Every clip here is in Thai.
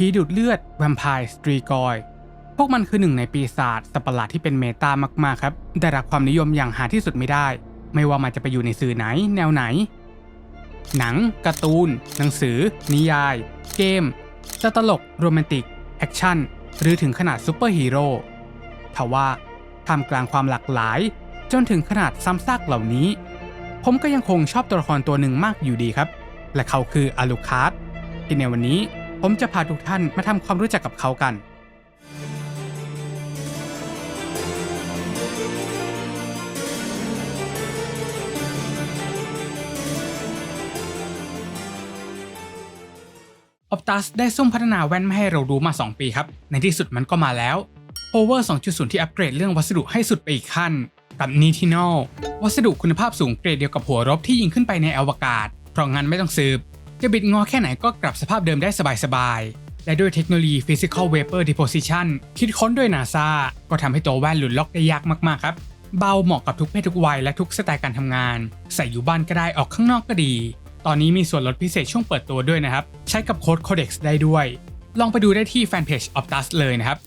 ผีดูดเลือดแวมไพร์สตรีกอย พวกมันคือหนึ่งในปีศาจสัตว์ประหลาดที่เป็นเมตามากๆครับ ได้รับความนิยมอย่างหาที่สุดไม่ได้ ไม่ว่ามันจะไปอยู่ในสื่อไหน แนวไหน หนัง การ์ตูน หนังสือ นิยาย เกมจะตลก โรแมนติก แอคชั่น หรือถึงขนาดซูเปอร์ฮีโร่ทว่าท่ามกลางความหลากหลาย จนถึงขนาดซ้ำซากเหล่านี้ ผมก็ยังคงชอบตัวละครตัวหนึ่งมากอยู่ดีครับ และเขาคืออาลูคาร์ดที่ในวันนี้ ผมจะพาทุกท่านมาทำความรู้จักกับเขากันออ t ตัสได้ซุ่มพัฒนาแว่นมาให้เรารู้มา 2 ปีครับ ในที่สุดมันก็มาแล้ว Power 2.0 ที่อัปเกรดเรื่องวัสดุให้สุดไปอีกขั้น กับ n i t i n o วัสดุคุณภาพสูงเกรดเดียวกับหัวรบที่ยิงขึ้นไปในอวกาศ เพราะงั้นไม่ต้องสืบ จะบิดงอแค่ไหนก็กลับสภาพเดิมได้สบายๆ และด้วยเทคโนโลยี Physical Vapor Deposition คิดค้นด้วย NASA ก็ทำให้ตัวแว่นหลุดล็อกได้ยากมากๆครับ เบาเหมาะกับทุกเพศทุกวัยและทุกสไตล์การทำงาน ใส่อยู่บ้านก็ได้ออกข้างนอกก็ดี ตอนนี้มีส่วนลดพิเศษช่วงเปิดตัวด้วยนะครับ ใช้กับโค้ด Codex ได้ด้วย ลองไปดูได้ที่แฟนเพจ Optus เลยนะครับ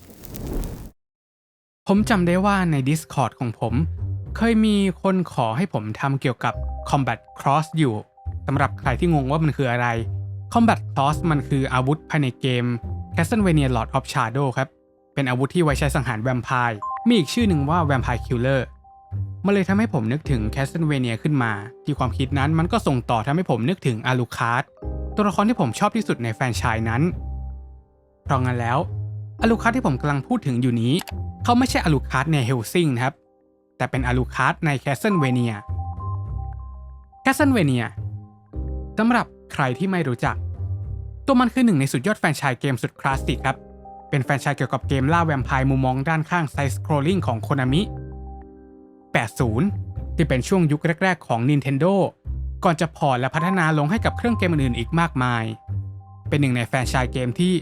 ผมจำได้ว่าใน Discord ของผม เคยมีคนขอให้ผมทำเกี่ยวกับ Combat Cross อยู่ำหรับใครที่งงว่ามันคืออะไร Combat Cross มันคืออาวุธภายในเกม Castlevania Lord of Shadow ครับ เป็นอาวุธที่ไว้ใช้สังหารแวมไพร์ มีอีกชื่อหนึ่งว่า Vampire Killer มันเลยทำให้ผมนึกถึง Castlevania ขึ้นมา ที่ความคิดนั้นมันก็ส่งต่อทำให้ผมนึกถึงอาลูคาร์ดตัวละครที่ผมชอบที่สุดในแฟนชส์นั้น เพราะงั้นแล้วอาลูคาร์ดที่ผมกำลังพูดถึงอยู่นี้ เขาไม่ใช่อาลูคาร์ดในเฮลซิงนะครับ แต่เป็นอาลูคาร์ดในแค สำหรับใครที่ไม่รู้จัก ตัวมันคือหนึ่งในสุดยอดแฟนชส์เกมสุดคลาสสิกครับ เป็นแฟนชส์เกี่ยวกับเกมล่าแวมไพร์มุมมองด้านข้างไซส์สครอลลิงของโคนามิ 80 ที่เป็นช่วงยุคแรก ๆ ของ Nintendo ก่อนจะพอร์ตและพัฒนาลงให้กับเครื่องเกมอื่นๆอีกมากมาย เป็นหนึ่งในแฟนชส์เกมที่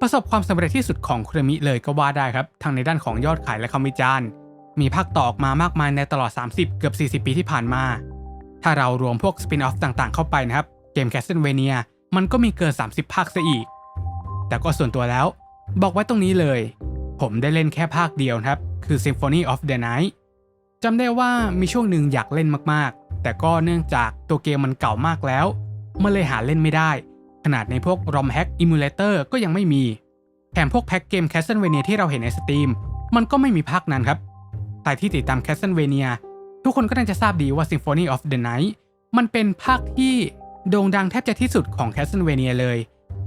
ประสบความสำเร็จที่สุดของโคนามิเลยก็ว่าได้ครับ ทั้งในด้านของยอดขายและคำวิจารณ์ มีภาคต่อออกมามากมายในตลอด 30 เกือบ 40 ปีที่ผ่านมา ถ้าเรารวมพวกสปินออฟต่างๆเข้าไปนะครับ เกม Castlevania มันก็มีเกิน 30 ภาคซะอีก แต่ก็ส่วนตัวแล้ว บอกไว้ตรงนี้เลย ผมได้เล่นแค่ภาคเดียวครับ คือ Symphony of the Night จำได้ว่ามีช่วงหนึ่งอยากเล่นมากๆ แต่ก็เนื่องจากตัวเกมมันเก่ามากแล้ว มันเลยหาเล่นไม่ได้ ขนาดในพวก ROM Hack Emulator ก็ยังไม่มี แถมพวกแพ็กเกม Castlevania ที่เราเห็นใน Steam มันก็ไม่มีภาคนั้นครับ แต่ที่ติดตาม Castlevania ทุกคนก็น่าจะทราบดีว่า Symphony of the Night มันเป็นภาคที่โด่งดังแทบจะที่สุดของ Castlevania เลย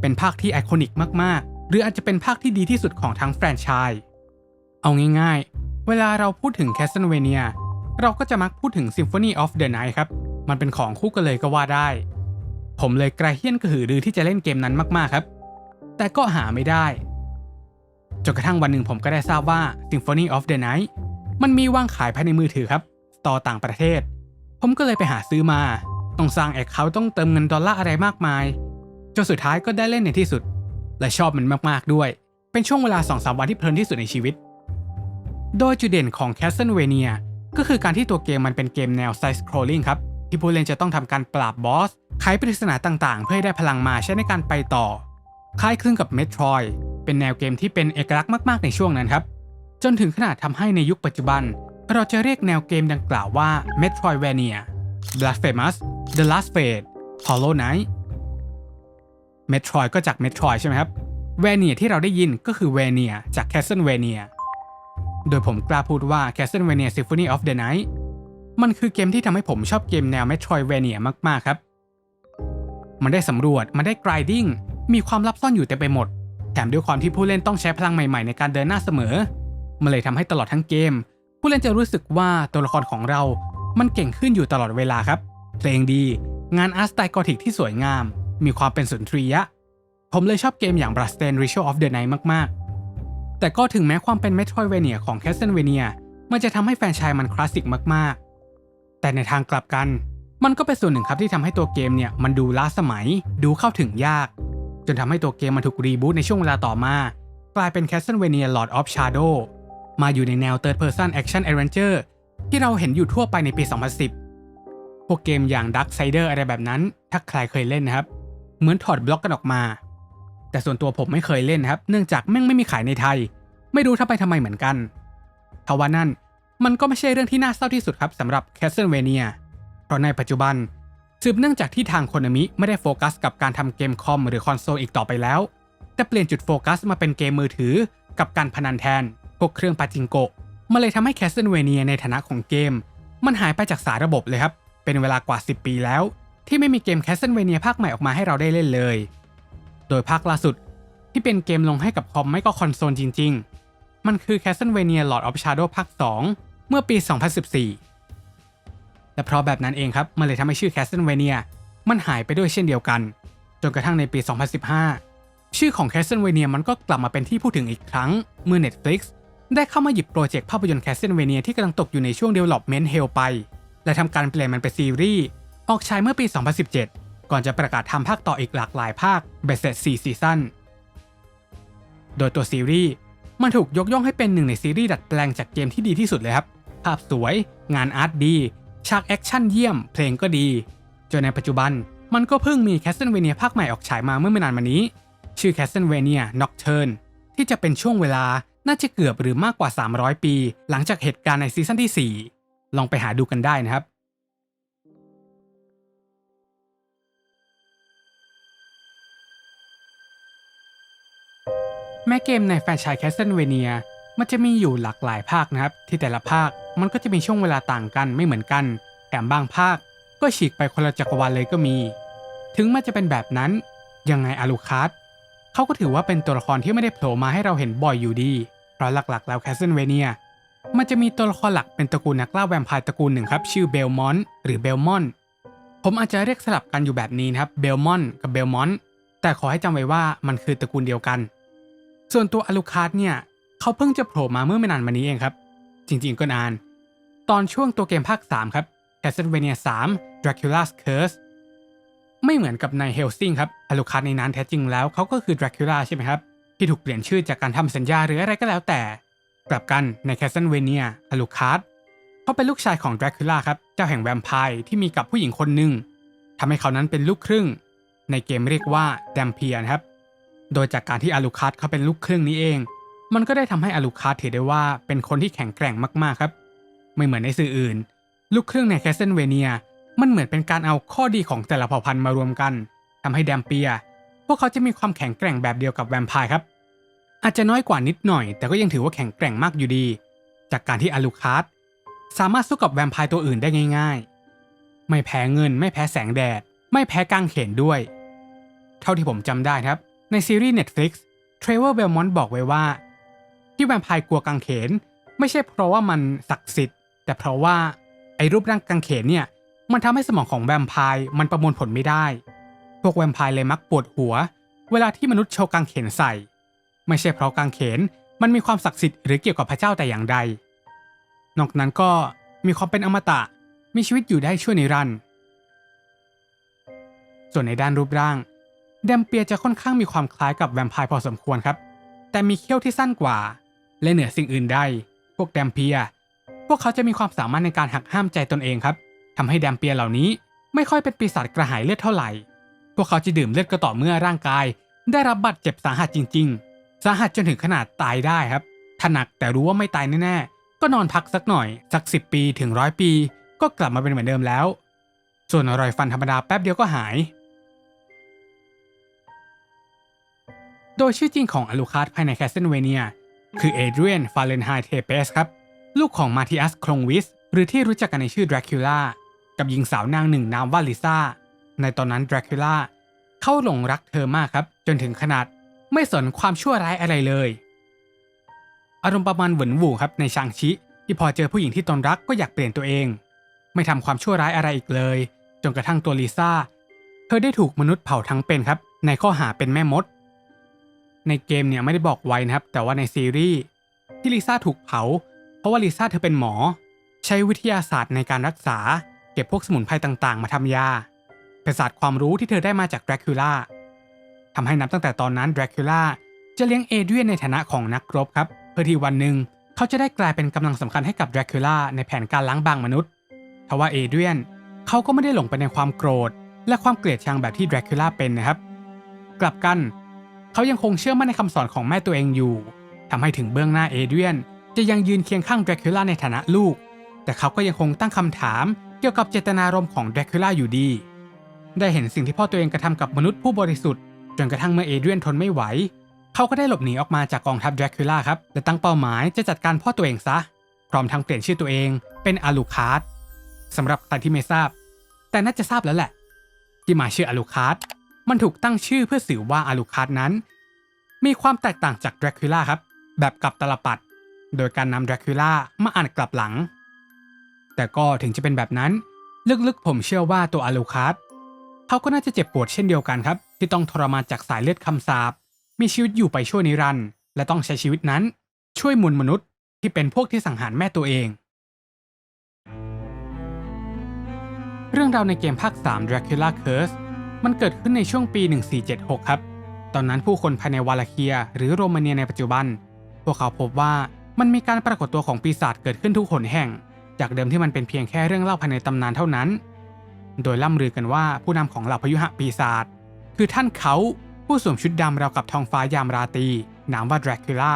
เป็นภาคที่ไอคอนิกมากๆ หรืออาจจะเป็นภาคที่ดีที่สุดของทั้งแฟรนไชส์เอาง่ายๆ เวลาเราพูดถึง Castlevania เราก็จะมักพูดถึง Symphony of the Night ครับ มันเป็นของคู่กันเลยก็ว่าได้ ผมเลยกระเฮี้ยนกระหือรือที่จะเล่นเกมนั้นมากๆครับ แต่ก็หาไม่ได้ จนกระทั่งวันหนึ่งผมก็ได้ทราบว่า Symphony of the Night มันมีวางขายภายในมือถือครับ ต่อต่างประเทศ ผมก็เลยไปหาซื้อมา ต้องสร้างแอคเคาท์ต้องเติมเงินดอลลาร์อะไรมากมาย จนสุดท้ายก็ได้เล่นในที่สุด และชอบมันมากๆด้วย เป็นช่วงเวลา2-3วันที่เพลินที่สุดในชีวิต โดยจุดเด่นของ Castlevania ก็คือการที่ตัวเกมมันเป็นเกมแนว Side Scrolling ครับ ที่ผู้เล่นจะต้องทำการปราบบอสไขปริศนาต่างๆ เพื่อให้ได้พลังมาใช้ในการไปต่อ คล้ายคลึงกับ Metroid เป็นแนวเกมที่เป็นเอกลักษณ์มากๆในช่วงนั้นครับ จนถึงขนาดทำให้ในยุคปัจจุบัน เราจะเรียกแนวเกมดังกล่าวว่า Metroidvania Blasphemous The Last Fate Hollow Knight Metroid ก็จาก Metroid ใช่ไหมครับ Vania ที่เราได้ยินก็คือ Vania จาก Castlevania โดยผมกล้าพูดว่า Castlevania Symphony of the Night มันคือเกมที่ทำให้ผมชอบเกมแนว Metroidvania มาก ๆ ครับ มันได้สำรวจ มันได้ grinding มีความลับซ่อนอยู่เต็มไปหมด แถมด้วยความที่ผู้เล่นต้องใช้พลังใหม่ ๆ ในการเดินหน้าเสมอ มันเลยทำให้ตลอดทั้งเกม ผู้เล่นจะรู้สึกว่าตัวละครของเรา มันเก่งขึ้นอยู่ตลอดเวลาครับ เพลงดี งานอาร์ตสไตล์กอธิกที่สวยงาม มีความเป็นสุนทรียะ ผมเลยชอบเกมอย่าง Bloodstained Ritual of the Night มาก ๆ แต่ก็ถึงแม้ความเป็น Metroidvania ของ Castlevania มันจะทำให้แฟนชายมันคลาสสิกมาก ๆ แต่ในทางกลับกัน มันก็เป็นส่วนหนึ่งครับที่ทำให้ตัวเกมเนี่ยมันดูล้าสมัย ดูเข้าถึงยาก จนทำให้ตัวเกมมันถูกรีบูตในช่วงเวลาต่อมา กลายเป็น Castlevania Lord of Shadow มาอยู่ในแนว Third Person Action Adventure ที่เราเห็นอยู่ทั่วไปในปี 2010 พวกเกมอย่าง Darksider อะไรแบบนั้น ถ้าใครเคยเล่นนะครับ เหมือนถอดบล็อกกันออกมา แต่ส่วนตัวผมไม่เคยเล่นนะครับ เนื่องจากแม่งไม่มีขายในไทย ไม่รู้ถ้าไปทำไมเหมือนกันทว่านั่นมันก็ไม่ใช่เรื่องที่น่าเศร้าที่สุดครับสำหรับ Castlevania เพราะในปัจจุบันสืบเนื่องจากที่ทางโคนามิไม่ได้โฟกัสกับการทำเกมคอมหรือคอนโซลอีกต่อไปแล้ว แต่เปลี่ยนจุดโฟกัสมาเป็นเกมมือถือกับการพนันแทน พวกเครื่องปาจิงโกะมันเลยทำให้ Castlevania ในฐานะของเกม มันหายไปจากสาระบบเลยครับ เป็นเวลากว่า 10 ปีแล้ว ที่ไม่มีเกม Castlevania ภาคใหม่ออกมาให้เราได้เล่นเลย โดยภาคล่าสุดที่เป็นเกมลงให้กับคอมไม่ก็คอนโซลจริง ๆ มันคือ Castlevania Lord of Shadow ภาค 2 เมื่อปี 2014 และเพราะแบบนั้นเองครับ มันเลยทำให้ชื่อ Castlevania มันหายไปด้วยเช่นเดียวกัน จนกระทั่งในปี 2015 ชื่อของ Castlevania มันก็กลับมาเป็นที่พูดถึงอีกครั้ง เมื่อ Netflix ได้เข้ามาหยิบโปรเจกต์ภาพยนตร์ Castlevania ที่กำลังตกอยู่ในช่วง development hell ไป และทำการเปลี่ยนมันเป็นซีรีส์ ออกฉายเมื่อปี 2017 ก่อนจะประกาศทำภาคต่ออีกหลากหลายภาคเบสเซ็ต4ซีซั่นโดยตัวซีรีส์มันถูกยกย่องให้เป็นหนึ่งในซีรีส์ดัดแปลงจากเกมที่ดีที่สุดเลยครับ ภาพสวย งานอาร์ตดี ฉากแอคชั่นเยี่ยม เพลงก็ดี จนในปัจจุบันมันก็เพิ่งมี Castlevania ภาคใหม่ออกฉายมาเมื่อไม่นานมานี้ ชื่อ Castlevania Nocturne ที่จะเป็นช่วงเวลา น่าจะเกือบหรือมากกว่า 300 ปี หลังจากเหตุการณ์ในซีซั่นที่ 4 ลองไปหาดูกันได้นะครับ แม้เกมในแฟรนไชส์ Castlevania มันจะมีอยู่หลากหลายภาคนะครับ ที่แต่ละภาคมันก็จะมีช่วงเวลาต่างกันไม่เหมือนกัน แถมบางภาคก็ฉีกไปคนละจักรวาลเลยก็มี ถึงมันจะเป็นแบบนั้น ยังไงอาลูคาร์เขาก็ถือว่าเป็นตัวละครที่ไม่ได้โผล่มาให้เราเห็นบ่อยอยู่ดี เพราะหลักๆ แล้ว Castlevania มันจะมีตัวละครหลักเป็นตระกูลนักล่าแวมไพร์ตระกูลหนึ่งครับ ชื่อเบลมอนหรือเบลมอน ผมอาจจะเรียกสลับกันอยู่แบบนี้นะครับเบลมอนกับเบลมอนแต่ขอให้จำไว้ว่ามันคือตระกูลเดียวกัน ส่วนตัวอลูคาร์เนี่ยเขาเพิ่งจะโผล่มาเมื่อไม่นานมานี้เองครับ จริงๆก็นาน ตอนช่วงตัวเกมภาค 3 ครับ Castlevania 3 Dracula's Curse ไม่เหมือนกับใน Helsing ครับอลูคาร์ในนั้นแท้จริงแล้วเขาก็คือ Dracula ใช่ไหมครับ ที่ถูกเปลี่ยนชื่อจากการทำสัญญาหรืออะไรก็แล้วแต่ กลับกันใน Castlevania อาลูคาร์ดเขาเป็นลูกชายของ Dracula ครับ เจ้าแห่งแวมไพร์ที่มีกับผู้หญิงคนหนึ่งทำให้เขานั้นเป็นลูกครึ่ง ในเกมเรียกว่าแดมเพียนะครับ โดยจากการที่อาลูคาร์ดเขาเป็นลูกครึ่งนี้เอง มันก็ได้ทำให้อาลูคาร์ดถือได้ว่าเป็นคนที่แข็งแกร่งมากๆครับ ไม่เหมือนในสื่ออื่น ลูกครึ่งใน Castlevania มันเหมือนเป็นการเอาข้อดีของแต่ละเผ่าพันธุ์มารวมกันทำให้แดมเปีย พวกเขาจะมีความแข็งแกร่งแบบเดียวกับแวมไพร์ครับ อาจจะน้อยกว่านิดหน่อย แต่ก็ยังถือว่าแข็งแกร่งมากอยู่ดี จากการที่อาลูคาร์ดสามารถสู้กับแวมไพร์ตัวอื่นได้ง่าย ๆ ไม่แพ้เงิน ไม่แพ้แสงแดด ไม่แพ้กางเขนด้วย เท่าที่ผมจำได้ครับ ในซีรีส์ Netflix เทรเวอร์เบลมอนต์บอกไว้ว่า ที่แวมไพร์กลัวกางเขน ไม่ใช่เพราะว่ามันศักดิ์สิทธิ์ แต่เพราะว่าไอ้รูปร่างกางเขนเนี่ยมันทำให้สมองของแวมไพร์มันประมวลผลไม่ได้ วกแวมไพร์เลยมักปวดหัว เวลาที่มนุษย์โชว์กางเขนใส่ ไม่ใช่เพราะกางเขนมันมีความศักดิ์สิทธิ์หรือเกี่ยวกับพระเจ้าแต่อย่างใด นอกนั้นก็มีความเป็นอมตะมีชีวิตอยู่ได้ชั่วนิรันดร์ส่วนในด้านรูปร่าง แดมเปียจะค่อนข้างมีความคล้ายกับแวมไพร์พอสมควรครับ แต่มีเขี้ยวที่สั้นกว่า และเหนือสิ่งอื่นใดพวกแดมเปีย พวกเขาจะมีความสามารถในการหักห้ามใจตนเองครับทำให้แดมเปียเหล่านี้ไม่ค่อยเป็นปีศาจกระหายเลือดเท่าไหร่ พวกเขาจะดื่มเลือดก็ต่อเมื่อร่างกาย ได้รับบาดเจ็บสาหัสจริง ๆ สาหัสจนถึงขนาดตายได้ครับถ้าหนักแต่รู้ว่าไม่ตายแน่ๆ ก็นอนพักสักหน่อย สักสิปีถึงร้อยปี ก็กลับมาเป็นเหมือนเดิมแล้ว ส่วนรอยฟันธรรมดาแป๊บเดียวก็หาย โดยชื่อจริงของอลูคาร์ภายในแคสเซนเวเนีย คือเอเดรียนฟาเรนไฮเทเปสครับ ลูกของมาธิอัสคลงวิส หรือที่รู้จักกันในชื่อดราคิล่ากับหญิงสาวนางหนึ่งนามว่าลิซ่า ในตอนนั้นดราคิล่าเข้าหลงรักเธอมากครับ จนถึงขนาดไม่สนความชั่วร้ายอะไรเลย อารมณ์ประมาณหวนหวูครับในชางชิ ที่พอเจอผู้หญิงที่ตนรักก็อยากเปลี่ยนตัวเอง ไม่ทำความชั่วร้ายอะไรอีกเลย จนกระทั่งตัวลิซ่า เธอได้ถูกมนุษย์เผาทั้งเป็นครับ ในข้อหาเป็นแม่มด ในเกมเนี่ยไม่ได้บอกไว้นะครับ แต่ว่าในซีรีส์ที่ลิซ่าถูกเผา เพราะว่าลิซ่าเธอเป็นหมอ ใช้วิทยาศาสตร์ในการรักษา เก็บพวกสมุนไพรต่างๆ มาทำยา เป็นศาสตร์ความรู้ที่เธอได้มาจากดราคิล่าทำให้นับตั้งแต่ตอนนั้นดราคิล่าจะเลี้ยงเอเดรียนในฐานะของนักรบครับ เพื่อที่วันหนึ่งเขาจะได้กลายเป็นกำลังสำคัญให้กับดราคิล่าในแผนการล้างบางมนุษย์ทว่าเอเดรียนเขาก็ไม่ได้หลงไปในความโกรธ และความเกลียดชังแบบที่ดราคิล่าเป็นนะครับ กลับกัน เขายังคงเชื่อมั่นในคำสอนของแม่ตัวเองอยู่ทำให้ถึงเบื้องหน้าเอเดรียนจะยังยืนเคียงข้างแดรคิล่าในฐานะลูก แต่เขาก็ยังคงตั้งคำถามเกี่ยวกับเจตนารมณ์ของแดรคิล่าอยู่ดี ได้เห็นสิ่งที่พ่อตัวเองกระทำกับมนุษย์ผู้บริสุทธิ์จนกระทั่งเมื่อเอเดรียนทนไม่ไหว เขาก็ได้หลบหนีออกมาจากกองทัพแดรคิล่าครับและตั้งเป้าหมายจะจัดการพ่อตัวเองซะ พร้อมทั้งเปลี่ยนชื่อตัวเองเป็นอาลูคาร์ดสำหรับใครที่ไม่ทราบ แต่น่าจะทราบแล้วแหละ ที่มาชื่ออาลูคาร์ดมันถูกตั้งชื่อเพื่อสื่อว่าอาลูคาร์ดนั้น มีความแตกต่างจากแดรคิล่าครับ แบบกลับตลปัด โดยการนำแดรคิล่ามาอ่านกลับหลัง แต่ก็ถึงจะเป็นแบบนั้น ลึกๆผมเชื่อว่าตัวอาลูคาร์ด เขาก็น่าจะเจ็บปวดเช่นเดียวกันครับ ที่ต้องทรมานจากสายเลือดคำสาปมีชีวิตอยู่ไปชั่วนิรันดร์และต้องใช้ชีวิตนั้น ช่วยมวลมนุษย์ที่เป็นพวกที่สังหารแม่ตัวเอง เรื่องราวในเกมภาค 3 Dracula Curse มันเกิดขึ้นในช่วงปี 1476 ครับ ตอนนั้นผู้คนภายในวาลาเคีย หรือโรมาเนียในปัจจุบัน พวกเขาพบว่ามันมีการปรากฏตัวของปีศาจเกิดขึ้นทุกหนแห่ง จากเดิมที่มันเป็นเพียงแค่เรื่องเล่าภายในตำนานเท่านั้น โดยล่ำลือกันว่าผู้นำของเหล่าพยุหะปีศาจคือท่านเขาผู้สวมชุดดำราวกับทองฟ้ายามราตรีนามว่า Dracula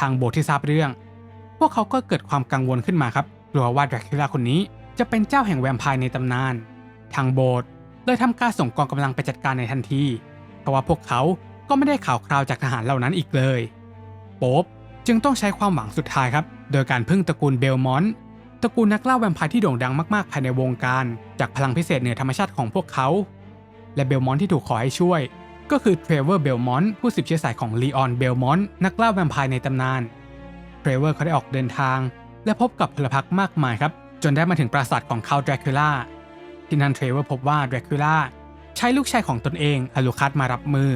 ทางโบสถ์ที่ทราบเรื่อง พวกเขาก็เกิดความกังวลขึ้นมาครับกลัวว่า Dracula คนนี้จะเป็นเจ้าแห่งแวมไพร์ในตำนาน ทางโบสถ์เลยทำการส่งกองกำลังไปจัดการในทันทีเพราะว่าพวกเขาก็ไม่ได้ข่าวคราวจากทหารเหล่านั้นอีกเลย โป๊บจึงต้องใช้ความหวังสุดท้ายครับ โดยการพึ่งตระกูลเบลมอนต์ ตระกูลนักล่าแวมไพร์ที่โด่งดังมากๆ ภายในวงการ จากพลังพิเศษเหนือธรรมชาติของพวกเขา และเบลมอนที่ถูกขอให้ช่วย ก็คือเทรเวอร์เบลมอนผู้สืบเชื้อสายของลีออนเบลมอนนักล่าแวมไพร์ในตำนานเทรเวอร์เขาได้ออกเดินทาง และพบกับพลพรรคมากมายครับ จนได้มาถึงปราสาทของคาวดราคูล่าที่นั่นเทรเวอร์พบว่าดราคูล่าใช้ลูกชายของตนเองอลูคัสมารับมือ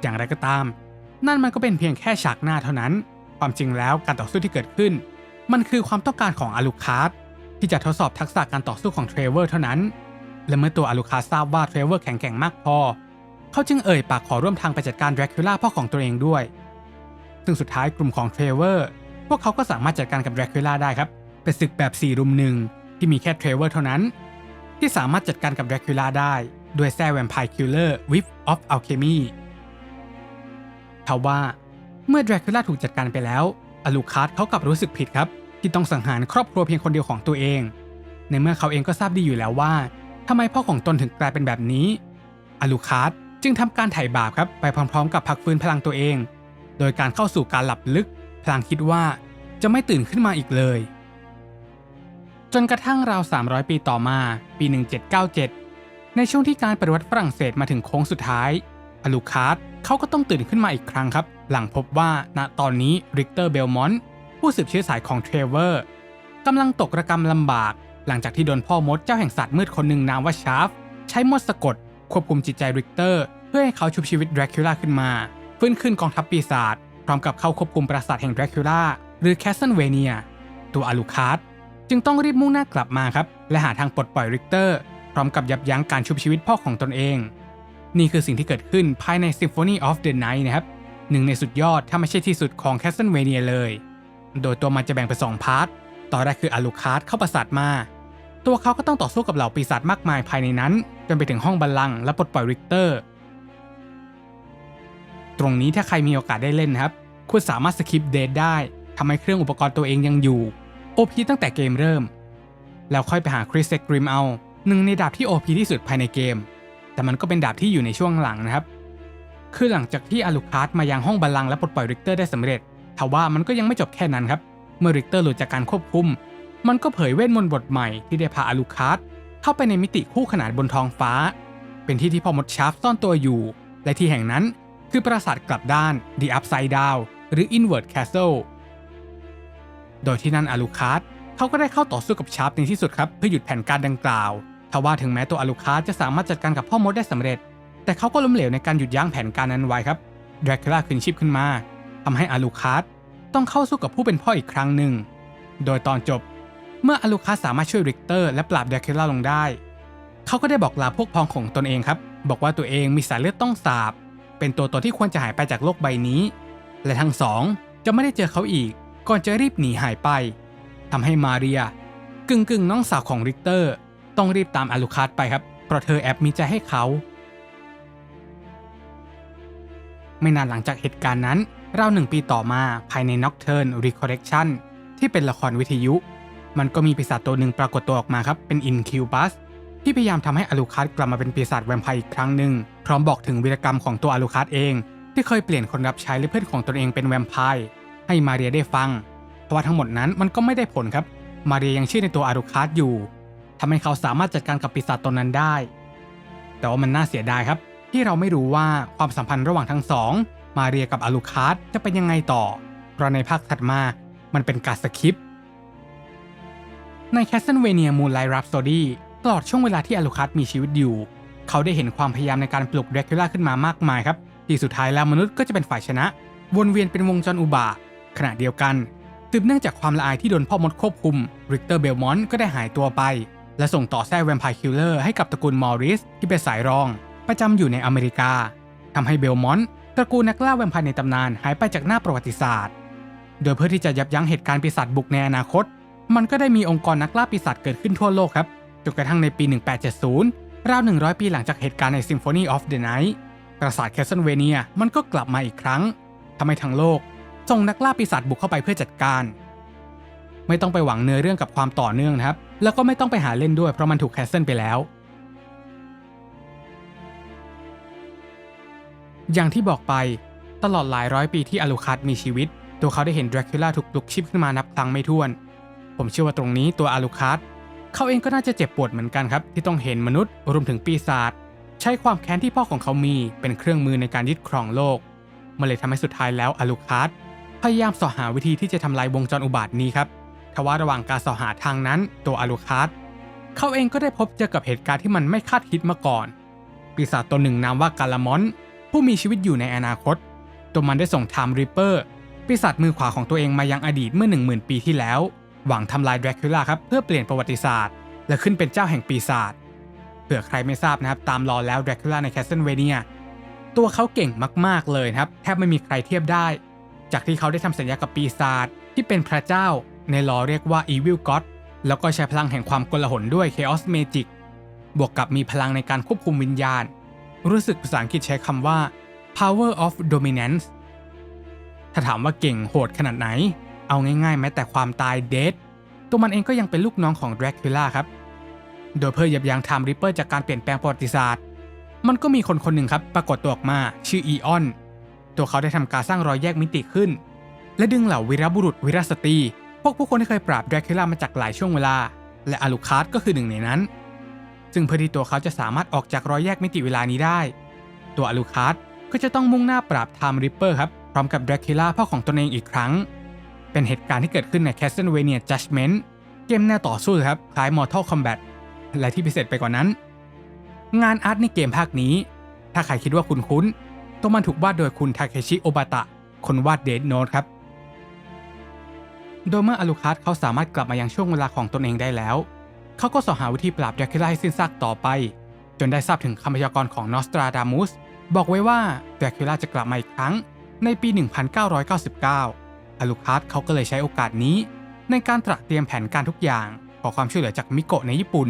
อย่างไรก็ตาม นั่นมันก็เป็นเพียงแค่ฉากหน้าเท่านั้น ความจริงแล้วการต่อสู้ที่เกิดขึ้น มันคือความต้องการของอาลูคัสที่จะทดสอบทักษะการต่อสู้ของเทรเวอร์เท่านั้น และเมื่อตัวอาลูคัสทราบว่าเทรเวอร์แข็งแกร่งมากพอ เขาจึงเอ่ยปากขอร่วมทางไปจัดการดราคูล่าพ่อของตัวเองด้วย ซึ่งสุดท้ายกลุ่มของเทรเวอร์พวกเขาก็สามารถจัดการกับดราคูล่าได้ครับ เป็นศึกแบบ4รุมหนึ่งที่มีแค่เทรเวอร์เท่านั้น ที่สามารถจัดการกับดราคูล่าได้ด้วยแซ่แวมไพร์คิลเลอร์วิฟออฟอัลเคมีทว่าเมื่อดราคูล่าถูกจัดการไปแล้ว อลูคัสเขากลับรู้สึกผิดครับ ที่ต้องสังหารครอบครัวเพียงคนเดียวของตัวเอง ในเมื่อเขาเองก็ทราบดีอยู่แล้วว่าทำไมพ่อของตนถึงกลายเป็นแบบนี้อลูคัสจึงทำการไถ่บาปครับไปพร้อมๆ กับพักฟื้นพลังตัวเอง โดยการเข้าสู่การหลับลึก พลางคิดว่าจะไม่ตื่นขึ้นมาอีกเลย จนกระทั่งราว 300 ปีต่อมาปี 1797 ในช่วงที่การปฏิวัติฝรั่งเศสมาถึงโค้งสุดท้ายอลูคาร์ด เขาก็ต้องตื่นขึ้นมาอีกครั้งครับ หลังพบว่าณตอนนี้ริกเตอร์เบลมอนต์ผู้สืบเชื้อสายของเทรเวอร์กำลังตกระกรรมลำบาก หลังจากที่โดนพ่อมดเจ้าแห่งสัตว์มืดคนหนึ่งนามว่าชาร์ฟใช้มดสะกด ควบคุมจิตใจริกเตอร์ เพื่อให้เขาชุบชีวิตดราคิล่าขึ้นมา ฟื้นขึ้นกองทัพปีศาจพร้อมกับเข้าควบคุมปราสาทแห่งดราคิล่าหรือแคสเซิลเวเนียตัวอลูคาร์ดจึงต้องรีบมุ่งหน้ากลับมาครับ และหาทางปลดปล่อยริกเตอร์ พร้อมกับยับยั้งการชุบชีวิตพ่อของตนเอง นี่คือสิ่งที่เกิดขึ้นภายใน Symphony of the Night นะครับหนึ่งในสุดยอดถ้าไม่ใช่ที่สุดของ Castlevania เลย โดยตัวมันจะแบ่งเป็นสองพาร์ทตอนแรกคืออลูคาร์ดเข้าปราสาทมา ตัวเขาก็ต้องต่อสู้กับเหล่าปีศาจมากมายภายในนั้น จนไปถึงห้องบัลลังก์และปลดปล่อยริกเตอร์ ตรงนี้ถ้าใครมีโอกาสได้เล่นนะครับ คุณสามารถสคิปเดทได้ทำให้เครื่องอุปกรณ์ตัวเองยังอยู่ OP ตั้งแต่เกมเริ่ม แล้วค่อยไปหาคริสเซกริมเอาหนึ่งในดาบที่ OP ที่สุดภายในเกม แต่มันก็เป็นดาบที่อยู่ในช่วงหลังนะครับ คือหลังจากที่อาลูคาร์ดมายังห้องบัลลังก์และปลดปล่อยริกเตอร์ได้สำเร็จทว่ามันก็ยังไม่จบแค่นั้นครับ เมื่อริกเตอร์หลุดจากการควบคุม มันก็เผยเวทมนต์บทใหม่ที่ได้พาอาลูคาร์ดเข้าไปในมิติคู่ขนานบนท้องฟ้า เป็นที่ที่พอมดชาร์ฟซ่อนตัวอยู่ และที่แห่งนั้นคือปราสาทกลับด้าน The Upside Down หรือ Inward Castle โดยที่นั่นอาลูคาร์ดเขาก็ได้เข้าต่อสู้กับชาร์ปในที่สุดครับ เพื่อหยุดแผนการดังกล่าว ทว่าถึงแม้ตัวอลูคาจะสามารถจัดการกับพ่อมดได้สำเร็จ แต่เขาก็ล้มเหลวในการหยุดยั้งแผนการนั้นไว้ครับดราคูล่าคืนชีพขึ้นมาทำให้อลูคาต้องเข้าสู้กับผู้เป็นพ่ออีกครั้งหนึ่ง โดยตอนจบ เมื่ออลูคาสามารถช่วยริกเตอร์และปราบดราคูล่าลงได้ เขาก็ได้บอกลาพวกพ้องของตนเองครับ บอกว่าตัวเองมีสายเลือดต้องสาบ เป็นตัวตนที่ควรจะหายไปจากโลกใบนี้ และทั้งสองจะไม่ได้เจอเขาอีก ก่อนจะรีบหนีหายไปทำให้มาเรียกึ่งกึ่งน้องสาวของริกเตอร์ ต้องรีบตามอาลูคาร์ดไปครับ เพราะเธอแอบมีใจให้เขา ไม่นานหลังจากเหตุการณ์นั้นราวหนึ่งปีต่อมาภายใน Nocturne Recollection ที่เป็นละครวิทยุ มันก็มีปีศาจตัวหนึ่งปรากฏตัวออกมาครับ เป็น Incubus ที่พยายามทำให้อลูคัสกลับมาเป็นปีศาจแวมไพร์อีกครั้งหนึ่งพร้อมบอกถึงวีรกรรมของตัวอลูคัสเอง ที่เคยเปลี่ยนคนรับใช้และเพื่อนของตนเองเป็นแวมไพร์ให้มาเรียได้ฟัง เพราะว่าทั้งหมดนั้นมันก็ไม่ได้ผลครับ มาเรียยังเชื่อในตัวอลูคัสอยู่ ทำให้เขาสามารถจัดการกับปีศาจตนนั้นได้ แต่ว่ามันน่าเสียดายครับ ที่เราไม่รู้ว่าความสัมพันธ์ระหว่างทั้งสอง มาเรียกับอลูคัสจะเป็นยังไงต่อ เพราะในภาคถัดมามันเป็นการสคิป ใน Castlevania Moonlight Rhapsody ตลอดช่วงเวลาที่อลูคัสมีชีวิตอยู่ เขาได้เห็นความพยายามในการปลุกเดรคิล่าขึ้นมามากมายครับ ที่สุดท้ายแล้วมนุษย์ก็จะเป็นฝ่ายชนะ วนเวียนเป็นวงจรอุบาทขณะเดียวกันสืบเนื่องจากความละอายที่โดนพ่อมดควบคุม ริกเตอร์เบลมอนต์ก็ได้หายตัวไป และส่งต่อแท้แวมไพร์คิลเลอร์ให้กับตระกูลมอริสที่เป็นสายรอง ประจำอยู่ในอเมริกาทำให้เบลมอนต์ตระกูลนักล่าแวมไพร์ในตำนานหายไปจากหน้าประวัติศาสตร์ โดยเพื่อที่จะยับยั้งเหตุการณ์ปีศาจบุกในอนาคต มันก็ได้มีองค์กรนักล่าปีศาจเกิดขึ้นทั่วโลกครับจนกระทั่งในปี 1870 ราว 100 ปีหลังจากเหตุการณ์ใน Symphony of the Night ปราสาทแคสเซิลเวเนียมันก็กลับมาอีกครั้งทำให้ทั้งโลกส่งนักล่าปีศาจบุกเข้าไปเพื่อจัดการ ไม่ต้องไปหวังเนื้อเรื่องกับความต่อเนื่องนะครับ แล้วก็ไม่ต้องไปหาเล่นด้วยเพราะมันถูกแคสเซิลไปแล้ว อย่างที่บอกไป ตลอดหลายร้อยปีที่อลูคัสมีชีวิต ตัวเขาได้เห็นดรากูล่าถูกปลุกชีพขึ้นมานับครั้งไม่ถ้วน ผมเชื่อว่าตรงนี้ตัวอลูคัสเขาเองก็น่าจะเจ็บปวดเหมือนกันครับ ที่ต้องเห็นมนุษย์รวมถึงปีศาจใช้ความแค้นที่พ่อของเขามีเป็นเครื่องมือในการยึดครองโลกมันเลยทำให้สุดท้ายแล้วอลูคัสพยายามสอหาวิธีที่จะทำลายวงจรอุบาทนี้ครับ ว่าระหว่างการสอหาทางนั้นตัวอาลูคัสเขาเองก็ได้พบเจอกับเหตุการณ์ที่มันไม่คาดคิดมาก่อน ปีศาจตัวหนึ่งนามว่ากาลามอน ผู้มีชีวิตอยู่ในอนาคต ตัวมันได้ส่งไทม์ริปเปอร์ปีศาจมือขวาของตัวเองมายังอดีตเมื่อ 10,000 ปีที่แล้ว หวังทำลายแดรากูล่าครับเพื่อเปลี่ยนประวัติศาสตร์ และขึ้นเป็นเจ้าแห่งปีศาจเผื่อใครไม่ทราบนะครับตามรอแล้วแดรากูล่าในแคสเซิลเวเนียตัวเขาเก่งมากๆเลยครับแทบไม่มีใครเทียบได้ จากที่เขาได้ทำสัญญากับปีศาจที่เป็นพระเจ้า ในลอเรียกว่า Evil God แล้วก็ใช้พลังแห่งความกลหลด้วย Chaos Magic บวกกับมีพลังในการควบคุมวิญญาณ รู้สึกภาษาอังกฤษใช้คำว่า power of dominance ถ้าถามว่าเก่งโหดขนาดไหน เอาง่ายๆ แม้แต่ความตายเดดตัวมันเองก็ยังเป็นลูกน้องของ Dracula ครับ โดยเพื่อยับยั้งไทม์ริปเปอร์จากการเปลี่ยนแปลงประวัติศาสตร์ มันก็มีคนคนหนึ่งครับ ปรากฏตัวออกมาชื่ออีออน ตัวเขาได้ทำการสร้างรอยแยกมิติขึ้น และดึงเหล่าวีรบุรุษวีรสตรี พวกผู้คนที่เคยปราบ Dracula มาจากหลายช่วงเวลา และอาลูคาร์ดก็คือหนึ่งในนั้น ซึ่งเพื่อที่ตัวเขาจะสามารถออกจากรอยแยกมิติเวลานี้ได้ ตัวอาลูคาร์ดก็จะต้องมุ่งหน้าปราบไทม์ริปเปอร์ครับพร้อมกับ Dracula พ่อของตนเองอีกครั้ง เป็นเหตุการณ์ที่เกิดขึ้นใน Castlevania Judgment เกมแนวต่อสู้ครับคล้าย Mortal Kombat และที่พิเศษไปกว่านั้น งานอาร์ตในเกมภาคนี้ ถ้าใครคิดว่าคุณคุ้น ตัวมันถูกวาดโดยคุณทาเคชิโอบาตะ คนวาดเดดโน e ครับ โดยเมื่ออลูคัสเขาสามารถกลับมายังช่วงเวลาของตนเองได้แล้ว เขาก็สอหาวิธีปราบแดรากูล่าให้สิ้นซากต่อไป จนได้ทราบถึงคำพยากรณ์ของนอสตราดามุสบอกไว้ว่าแดรากูล่าจะกลับมาอีกครั้งในปี 1999 อลูคัสเขาก็เลยใช้โอกาสนี้ ในการตระเตรียมแผนการทุกอย่างขอความช่วยเหลือจากมิโกะในญี่ปุ่น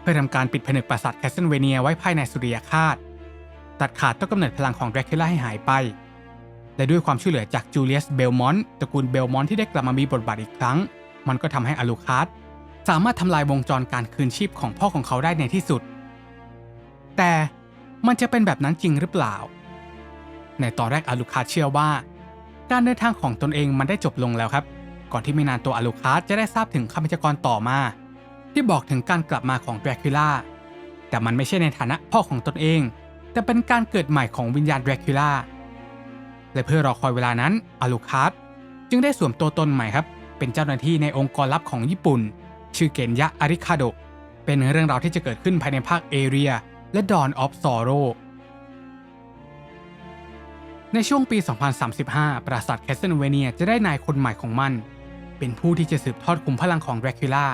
เพื่อทำการปิดผนึกปราสาทแคสเซิลเวเนียไว้ภายในสุริยคราสตัดขาดต้นกำเนิดพลังของแดรากูล่าให้หายไป และด้วยความช่วยเหลือจากจูเลียสเบลมอนต์ตระกูลเบลมอนต์ที่ได้กลับมามีบทบาทอีกครั้ง มันก็ทำให้อลูคัสสามารถทำลายวงจรการคืนชีพของพ่อของเขาได้ในที่สุด แต่มันจะเป็นแบบนั้นจริงหรือเปล่า ในตอนแรกอลูคัสเชื่อว่า การเดินทางของตนเองมันได้จบลงแล้วครับ ก่อนที่ไม่นานตัวอลูคัสจะได้ทราบถึงคำพยากรณ์ต่อมา ที่บอกถึงการกลับมาของแดรากูล่าแต่มันไม่ใช่ในฐานะพ่อของตนเอง แต่เป็นการเกิดใหม่ของวิญญาณแดรากูล่า และเพื่อรอคอยเวลานั้นอาลูคัสจึงได้สวมตัวตนใหม่ครับ เป็นเจ้าหน้าที่ในองค์กรลับของญี่ปุ่น ชื่อเกนยะอาริคาโดเป็นเรื่องราวที่จะเกิดขึ้นภายในภาคเอเรีย และ Dawn of Sorrow ในช่วงปี 2035 ปราสาทแคสเซิลเวเนียจะได้นายคนใหม่ของมัน เป็นผู้ที่จะสืบทอดขุมพลังของดรากูล่า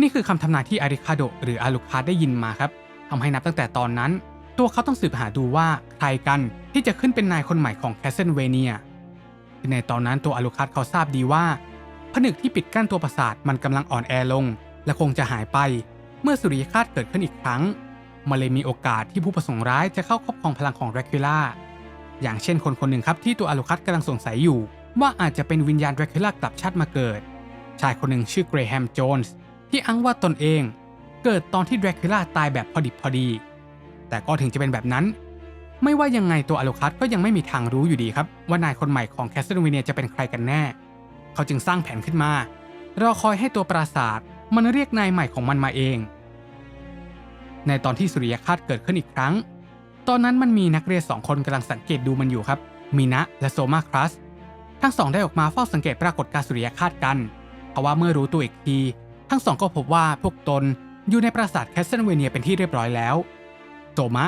นี่คือคำทำนายที่อาริคาโดหรืออาลูคาได้ยินมาครับทำให้นับตั้งแต่ตอนนั้น ตัวเขาต้องสืบหาดูว่าใครกันที่จะขึ้นเป็นนายคนใหม่ของแคสเซิลเวเนียในตอนนั้นตัวอลูคัสเขาทราบดีว่า ผนึกที่ปิดกั้นตัวปราสาทมันกำลังอ่อนแอลง และคงจะหายไป เมื่อสุริยคาสเกิดขึ้นอีกครั้งมาเลยมีโอกาสที่ผู้ประสงค์ร้ายจะเข้าครอบครองพลังของดรากูล่าอย่างเช่นคนคนหนึ่งครับที่ตัวอลูคัสกำลังสงสัยอยู่ ว่าอาจจะเป็นวิญญาณแดรคิล่ากลับชาติมาเกิด ชายคนหนึ่งชื่อเกรแฮมโจนส์ที่อ้างว่าตนเอง เกิดตอนที่แดรคิล่าตายแบบพอดิบพอดี แต่ก็ถึงจะเป็นแบบนั้น ไม่ว่ายังไงตัวอาลูคัสก็ยังไม่มีทางรู้อยู่ดีครับว่านายคนใหม่ของแคสเซิลวเนียจะเป็นใครกันแน่ เขาจึงสร้างแผนขึ้นมารอคอยให้ตัวปราศาสตร์มันเรียกนายใหม่ของมันมาเอง ในตอนที่สุริยคาสเกิดขึ้นอีกครั้ง ตอนนั้นมันมีนักเรียนสองคนกำลังสังเกตดูมันอยู่ครับ มีนะและโซมาครัส ทั้งสองได้ออกมาเฝ้าสังเกตปรากฏการสุริยคาสกันเพราะว่าเมื่อรู้ตัวอีกที ทั้งสองก็พบว่าพวกตนอยู่ในปราสาทแคสเซิลเวเนียเป็นที่เรียบร้อยแล้ว โซมะ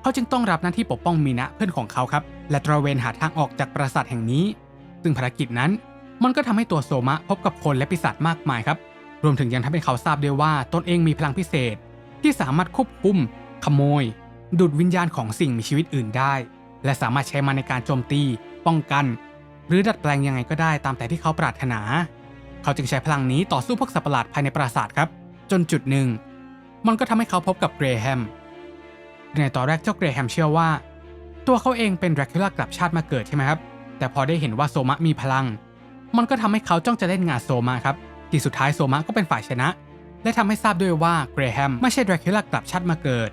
เขาจึงต้องรับหน้าที่ปกป้องมีนะเพื่อนของเขาครับ และตระเวนหาทางออกจากปราสาทแห่งนี้ ซึ่งภารกิจนั้นมันก็ทำให้ตัวโซมะพบกับคนและปีศาจมากมายครับ รวมถึงยังทำให้เขาทราบด้วยว่าตนเองมีพลังพิเศษ ที่สามารถควบคุม ขโมย ดูดวิญญาณของสิ่งมีชีวิตอื่นได้ และสามารถใช้มันในการโจมตี ป้องกัน หรือดัดแปลงยังไงก็ได้ตามแต่ที่เขาปรารถนา เขาจึงใช้พลังนี้ต่อสู้พวกสัตว์ประหลาดภายในปราสาทครับ จนจุดหนึ่ง มันก็ทำให้เขาพบกับเกรแฮม ในตอนแรกเจ้าเกรแฮมเชื่อว่า ตัวเขาเองเป็นแดรคิล่ากลับชาติมาเกิดใช่ไหมครับ แต่พอได้เห็นว่าโซมะมีพลัง มันก็ทำให้เขาจ้องจะเล่นงานโซมะครับ ที่สุดท้ายโซมะก็เป็นฝ่ายชนะ และทำให้ทราบด้วยว่าเกรแฮมไม่ใช่แดรคิล่ากลับชาติมาเกิด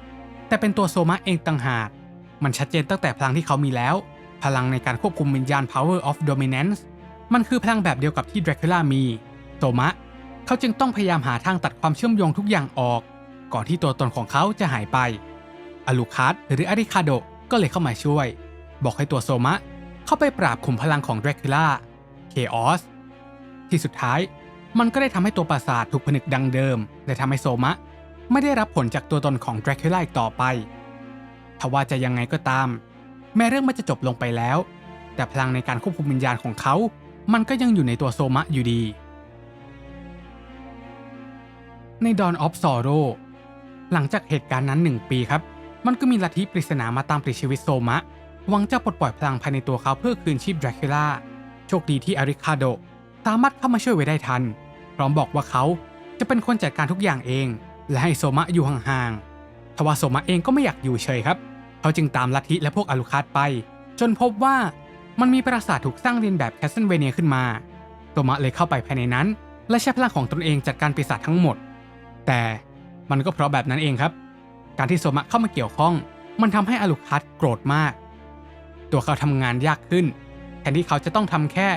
แต่เป็นตัวโซมะเองต่างหาก มันชัดเจนตั้งแต่พลังที่เขามีแล้ว พลังในการควบคุมวิญญาณ power of dominance มันคือพลังแบบเดียวกับที่แดรคิล่ามี โซมะ เขาจึงต้องพยายามหาทางตัดความเชื่อมโยงทุกอย่างออก ก่อนที่ตัวตนของเขาจะหายไป อลูคัสหรืออาริคาโดก็เลยเข้ามาช่วย บอกให้ตัวโซมะ เข้าไปปราบขุมพลังของแดรคิล่าเคออสที่สุดท้ายมันก็ได้ทำให้ตัวปราสาทถูกผนึกดังเดิม และทำให้โซมะ ไม่ได้รับผลจากตัวตนของแดรคิล่าอีกต่อไปทว่าจะยังไงก็ตาม แม้เรื่องมันจะจบลงไปแล้ว แต่พลังในการควบคุมวิญญาณของเขา มันก็ยังอยู่ในตัวโซมะอยู่ดี ใน Dawn of Sorrow หลังจากเหตุการณ์นั้นหนึ่งปีครับ มันก็มีลัทธิปริศนามาตามติดชีวิตโซมะ หวังจะปลดปล่อยพลังภายในตัวเขาเพื่อคืนชีพแดรคิล่า โชคดีที่อาริคาโดสามารถเข้ามาช่วยไว้ได้ทัน พร้อมบอกว่าเขาจะเป็นคนจัดการทุกอย่างเอง และให้โซมะอยู่ห่างๆทว่าโซมะเองก็ไม่อยากอยู่เฉยครับ เขาจึงตามลัทธิและพวกอาลูคัสไป จนพบว่ามันมีปราสาทถูกสร้างเรียนแบบแคสเซิลเวเนียขึ้นมา โซมะเลยเข้าไปภายในนั้น และใช้พลังของตนเองจัดการปีศาจทั้งหมด แต่มันก็เพราะแบบนั้นเองครับ การที่โซมะเข้ามาเกี่ยวข้อง มันทำให้อลูคัสโกรธมาก ตัวเขาทำงานยากขึ้น แทนที่เขาจะต้องทำแค่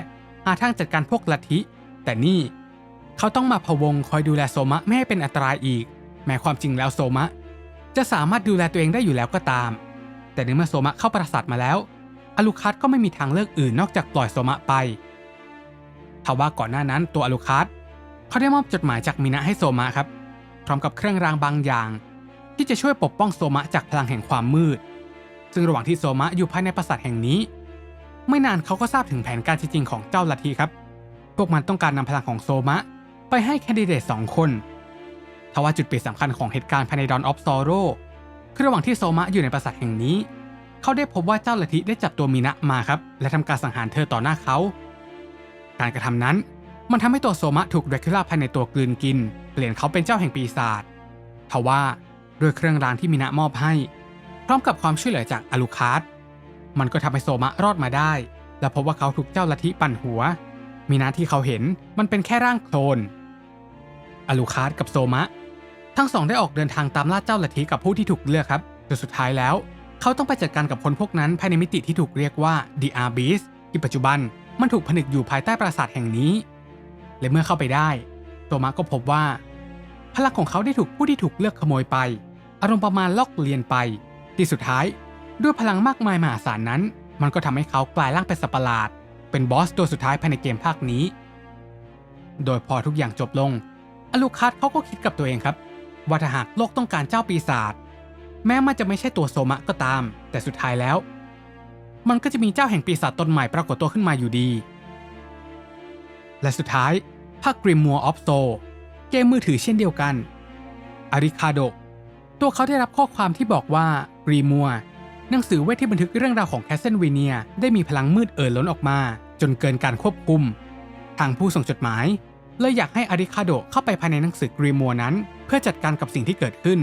หาทางจัดการพวกลัทธิ แต่นี่เขาต้องมาพะวงคอยดูแลโซมะไม่ให้เป็นอันตรายอีก แม้ความจริงแล้วโซมะ จะสามารถดูแลตัวเองได้อยู่แล้วก็ตาม แต่ในเมื่อโซมะเข้าปราสาทมาแล้ว อลูคัสก็ไม่มีทางเลือกอื่นนอกจากปล่อยโซมะไปทว่าก่อนหน้านั้นตัวอลูคัสเขาได้มอบจดหมายจากมินะให้โซมะครับ พร้อมกับเครื่องรางบางอย่าง ที่จะช่วยปกป้องโซมะจากพลังแห่งความมืด ซึ่งระหว่างที่โซมะอยู่ภายในปราสาทแห่งนี้ ไม่นานเขาก็ทราบถึงแผนการจริงๆของเจ้าลัทธิครับ พวกมันต้องการนำพลังของโซมะ ไปให้แคนดิเดตสองคนทว่าจุดเปลี่ยนสำคัญของเหตุการณ์ภายในดอนออฟซอโรคือระหว่างที่โซมะอยู่ในปราสาทแห่งนี้ เขาได้พบว่าเจ้าลัทธิได้จับตัวมีนะมาครับ และทำการสังหารเธอต่อหน้าเขา การกระทำนั้นมันทำให้ตัวโซมะถูกแดรคิล่าภายในตัวกลืนกิน เปลี่ยนเขาเป็นเจ้าแห่งปีศาจทว่า ด้วยเครื่องรางที่มีนะมอบให้ พร้อมกับความช่วยเหลือจากอาลูคาสมันก็ทำให้โซมะรอดมาได้ และพบว่าเขาถูกเจ้าลัทธิปั่นหัวมีนะที่เขาเห็นมันเป็นแค่ร่างโคลนอาลูคาสกับโซมะ ทั้งสองได้ออกเดินทางตามล่าเจ้าลัทธิกับผู้ที่ถูกเลือกครับจนสุดท้ายแล้ว เขาต้องไปจัดการกับคนพวกนั้นภายในมิติที่ถูกเรียกว่า The Abyss ที่ปัจจุบันมันถูกผนึกอยู่ภายใต้ปราสาทแห่งนี้ และเมื่อเข้าไปได้โซมะก็พบว่า พลังของเขาได้ถูกผู้ที่ถูกเลือกขโมยไป อารมณ์ประมาณลอกเลียนไป ที่สุดท้าย ด้วยพลังมากมายมหาศาลนั้น มันก็ทำให้เขากลายร่างเป็นสัตว์ปหลาด เป็นบอสตัวสุดท้ายภายในเกมภาคนี้ โดยพอทุกอย่างจบลง อลูคัสเขาก็คิดกับตัวเองครับ ว่าถ้าหากโลกต้องการเจ้าปีศาจแม้มันจะไม่ใช่ตัวโซมะก็ตาม แต่สุดท้ายแล้ว มันก็จะมีเจ้าแห่งปีศาจตนใหม่ปรากฏตัวขึ้นมาอยู่ดี และสุดท้ายภาค Grimoire of Soul เกมมือถือเช่นเดียวกันอาริคาโด ตัวเขาได้รับข้อความที่บอกว่า Grimoire หนังสือเวทที่บันทึกเรื่องราวของแคสเซนเวเนียได้มีพลังมืดเอ่อล้นออกมา จนเกินการควบคุม ทางผู้ส่งจดหมายเลยอยากให้อาริคาโดเข้าไปภายในหนังสือกรีมัวนั้น เพื่อจัดการกับสิ่งที่เกิดขึ้น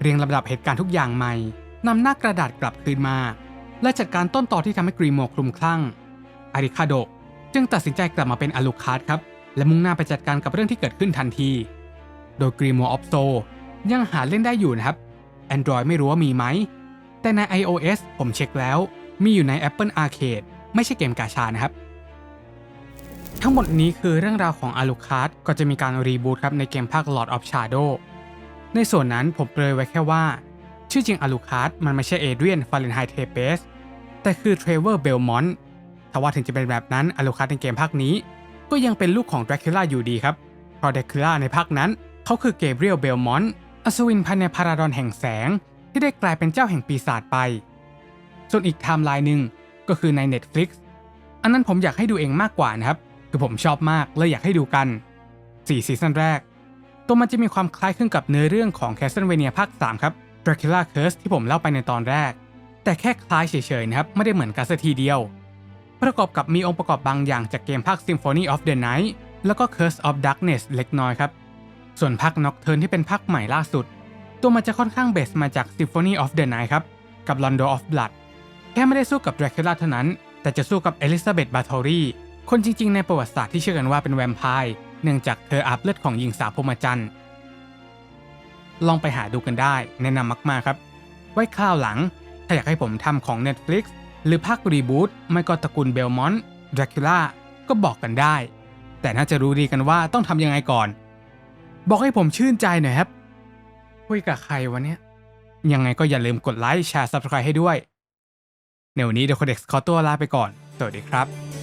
เรียงลำดับเหตุการณ์ทุกอย่างใหม่นำหน้ากระดาษกลับคืนมา และจัดการต้นต่อที่ทำให้กรีโมคลุมคลั่งอาริคาโดจึงตัดสินใจกลับมาเป็นอลูคาร์ดครับและมุ่งหน้าไปจัดการกับเรื่องที่เกิดขึ้นทันที โดยกรีโมออฟโซ ยังหาเล่นได้อยู่นะครับ Android ไม่รู้ว่ามีไหม แต่ใน iOS ผมเช็คแล้ว มีอยู่ใน Apple Arcade ไม่ใช่เกมกาชานะครับ ทั้งหมดนี้คือเรื่องราวของอาลูคาร์ดก็จะมีการรีบูตครับในเกมภาค Lord of Shadow ในส่วนนั้นผมเปรยไว้แค่ว่า ชื่อจริงอาลูคาร์ดมันไม่ใช่เอเดรียนฟาเรนไฮเทเปสแต่คือเทรเวอร์เบลมอนต์ถ้าว่าถึงจะเป็นแบบนั้นอาลูคาร์ดในเกมภาคนี้ ก็ยังเป็นลูกของดราคูล่าอยู่ดีครับเพราะดราคูล่าในภาคนั้นเขาคือเกเบรียลเบลมอนต์ อัศวินภายในพาราดอนแห่งแสงที่ได้กลายเป็นเจ้าแห่งปีศาจไป ส่วนอีกไทม์ไลน์หนึ่งก็คือใน Netflix อันนั้นผมอยากให้ดูเองมากกว่านะครับ คือผมชอบมากเลยอยากให้ดูกัน 4 ซีซั่นแรก ตัวมันจะมีความคล้ายคลึงกับเนื้อเรื่องของ Castlevania ภาค 3 ครับ Dracula Curse ที่ผมเล่าไปในตอนแรก แต่แค่คล้ายเฉยๆนะครับ ไม่ได้เหมือนกันสักทีเดียว ประกอบกับมีองค์ประกอบบางอย่างจากเกมภาค Symphony of the Night แล้วก็ Curse of Darkness เล็กน้อยครับ ส่วนภาค Nocturne ที่เป็นภาคใหม่ล่าสุด ตัวมันจะค่อนข้างเบสมาจาก Symphony of the Night ครับ กับ Rondo of Blood แค่ไม่ได้สู้กับ Dracula เท่านั้น แต่จะสู้กับ Elizabeth Bathory คนจริงๆ ในประวัติศาสตร์ที่เชื่อกันว่าเป็นแวมไพร์เนื่องจากเธออาบเลือดของหญิงสาวพรหมจันทร์ลองไปหาดูกันได้ แนะนำมากๆครับ ไว้คราวหลัง ถ้าอยากให้ผมทำของ Netflix หรือภาครีบูตไม่ก็ตระกูลเบลมอนต์ดราคูล่าก็บอกกันได้ แต่น่าจะรู้ดีกันว่าต้องทำยังไงก่อน บอกให้ผมชื่นใจหน่อยครับ คุยกับใครวะเนี่ย ยังไงก็อย่าลืมกดไลค์แชร์ Subscribe ให้ด้วย ในวันนี้เดอะค d เด็กขอตัวลาไปก่อน สวัสดีครับ